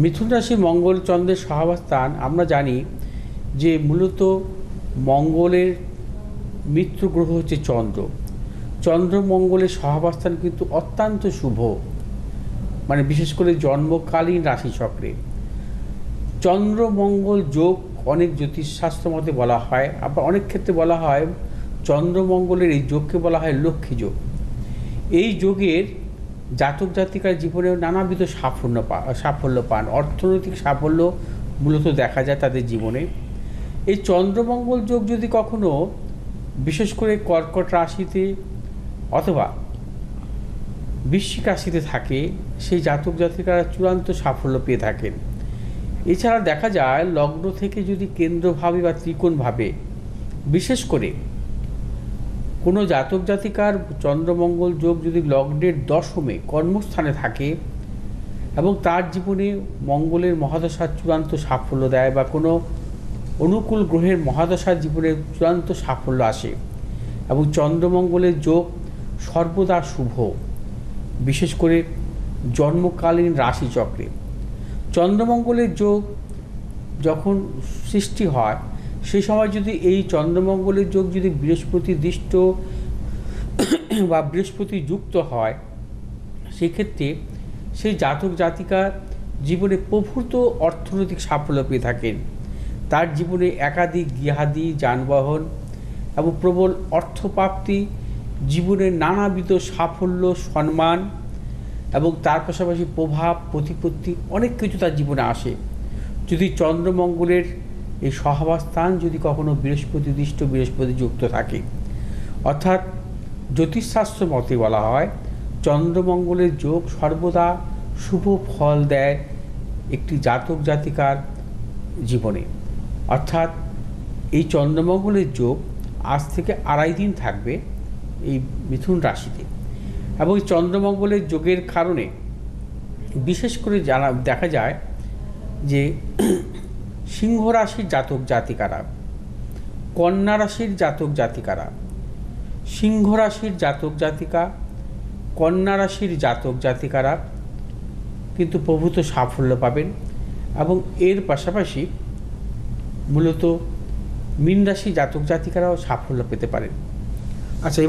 মিথুন রাশি মঙ্গল চন্দ্রের সহাবস্থান, আমরা জানি যে মূলত মঙ্গলের মিত্র গ্রহ হচ্ছে চন্দ্র। চন্দ্র মঙ্গলের সহাবস্থান কিন্তু অত্যন্ত শুভ মানে বিশেষ করে জন্মকালীন রাশিচক্রে। চন্দ্র মঙ্গল যোগ অনেক জ্যোতিষশাস্ত্র মতে বলা হয়, আবার অনেক ক্ষেত্রে বলা হয় চন্দ্রমঙ্গলের এই যোগকে বলা হয় লক্ষ্মী যোগ। এই যোগের জাতক জাতিকার জীবনে নানাবিধ সাফল্য পা, সাফল্য পান। অর্থনৈতিক সাফল্য মূলত দেখা যায় তাদের জীবনে। এই চন্দ্রমঙ্গল যোগ যদি কখনো বিশেষ করে কর্কট রাশিতে অথবা বৃশ্চিক রাশিতে থাকে, সেই জাতক জাতিকারা চূড়ান্ত সাফল্য পেয়ে থাকেন। এছাড়া দেখা যায় লগ্ন থেকে যদি কেন্দ্রভাবে বা ত্রিকোণভাবে বিশেষ করে কোনো জাতক জাতিকার চন্দ্রমঙ্গল যোগ যদি লগ্নের দশমে কর্মস্থানে থাকে এবং তার জীবনে মঙ্গলের মহাদশার চূড়ান্ত সাফল্য দেয় বা কোনো অনুকূল গ্রহের মহাদশার জীবনে চূড়ান্ত সাফল্য আসে এবং চন্দ্রমঙ্গলের যোগ সর্বদা শুভ, বিশেষ করে জন্মকালীন রাশিচক্রে। চন্দ্রমঙ্গলের যোগ যখন সৃষ্টি হয় সেই সময় যদি এই চন্দ্রমঙ্গলের যোগ যদি বৃহস্পতি দৃষ্ট বা বৃহস্পতি যুক্ত হয়, সেক্ষেত্রে সেই জাতক জাতিকার জীবনে প্রভূত অর্থনৈতিক সাফল্য পেয়ে থাকেন। তার জীবনে একাধিক গৃহাদি, যানবাহন এবং প্রবল অর্থপ্রাপ্তি জীবনের নানাবিধ সাফল্য, সম্মান এবং তার পাশাপাশি প্রভাব, প্রতিপত্তি অনেক কিছু তার জীবনে আসে। যদি চন্দ্রমঙ্গলের এই সহাবস্থান যদি কখনো বৃহস্পতি দৃষ্ট বৃহস্পতি যুক্ত থাকে। অর্থাৎ জ্যোতিষশাস্ত্র মতে বলা হয়, চন্দ্রমঙ্গলের যোগ সর্বদা শুভ ফল দেয় একটি জাতক জাতিকার জীবনে। অর্থাৎ এই চন্দ্রমঙ্গলের যোগ আজ থেকে আড়াই দিন থাকবে এই মিথুন রাশিতে। এবং চন্দ্রমঙ্গলের যোগের কারণে বিশেষ করে জানা, দেখা যায় যে সিংহ রাশির জাতক জাতিকারা কন্যা রাশির জাতক জাতিকারা সিংহ রাশির জাতক জাতিকা কন্যা রাশির জাতক জাতিকারা কিন্তু প্রভূত সাফল্য পাবেন এবং এর পাশাপাশি মূলত মীন রাশি জাতক জাতিকারাও সাফল্য পেতে পারেন। আচ্ছা